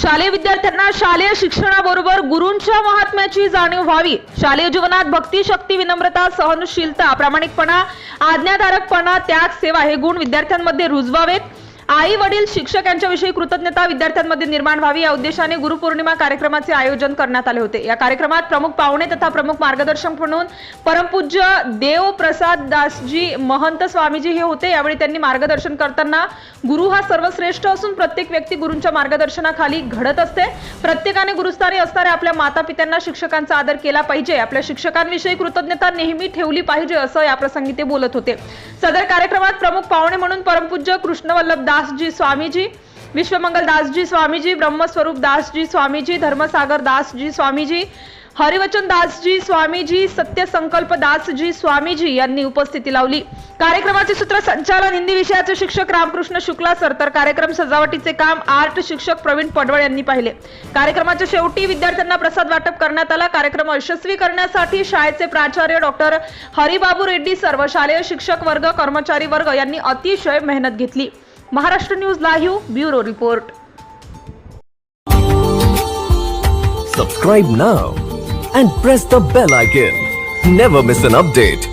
शालेय विद्यार्थ्यांना शालेय शिक्षणाबरोबर गुरूंच्या महात्म्याची जाणीव व्हावी. शालेय जीवनात भक्ती शक्ती विनम्रता सहनशीलता प्रामाणिकपणा आज्ञाधारकपणा त्याग सेवा हे गुण विद्यार्थ्यांमध्ये रुजवावेत. आई वडील शिक्षक यांच्याविषयी कृतज्ञता विद्यार्थ्यांमध्ये निर्माण व्हावी या उद्देशाने गुरुपौर्णिमा कार्यक्रमाचे आयोजन करण्यात आले होते. या कार्यक्रमात प्रमुख पाहुणे तथा प्रमुख मार्गदर्शक म्हणून परमपूज्य देव प्रसाद दासजी महंत स्वामीजी हे होते. यावेळी त्यांनी मार्गदर्शन करताना गुरु हा सर्वश्रेष्ठ असून प्रत्येक व्यक्ती गुरूंच्या मार्गदर्शनाखाली घडत असते. प्रत्येकाने गुरुस्थानी असणाऱ्या आपल्या माता पित्यांना शिक्षकांचा आदर केला पाहिजे. आपल्या शिक्षकांविषयी कृतज्ञता नेहमी ठेवली पाहिजे असं या प्रसंगी ते बोलत होते. सदर कार्यक्रमात प्रमुख पाहुणे म्हणून परमपूज्य कृष्णवल्लभ दासजी स्वामीजी. विश्वमंगल दासजी स्वामीजी. ब्रह्मस्वरूप दासजी स्वामीजी. धर्मसागर दासजी स्वामीजी. हरिवचन दासजी स्वामीजी. सत्यसंकल्प दासजी स्वामीजी यांनी उपस्थिती लावली. कार्यक्रमाचे सूत्रसंचालन हिंदी विषयाचे शिक्षक रामकृष्ण शुक्ला सर. तर कार्यक्रम सजावटीचे काम आर्ट शिक्षक प्रवीण पडवळ यांनी पाहिले. कार्यक्रमाच्या शेवटी विद्यार्थ्यांना प्रसाद वाटप करण्यात आला. कार्यक्रम यशस्वी करण्यासाठी शाळेचे प्राचार्य डॉक्टर हरिबाबू रेड्डी सर्व शालेय शिक्षक वर्ग कर्मचारी वर्ग यांनी अतिशय मेहनत घेतली. Maharashtra news live bureau report Subscribe now and press the bell icon. Never miss an update.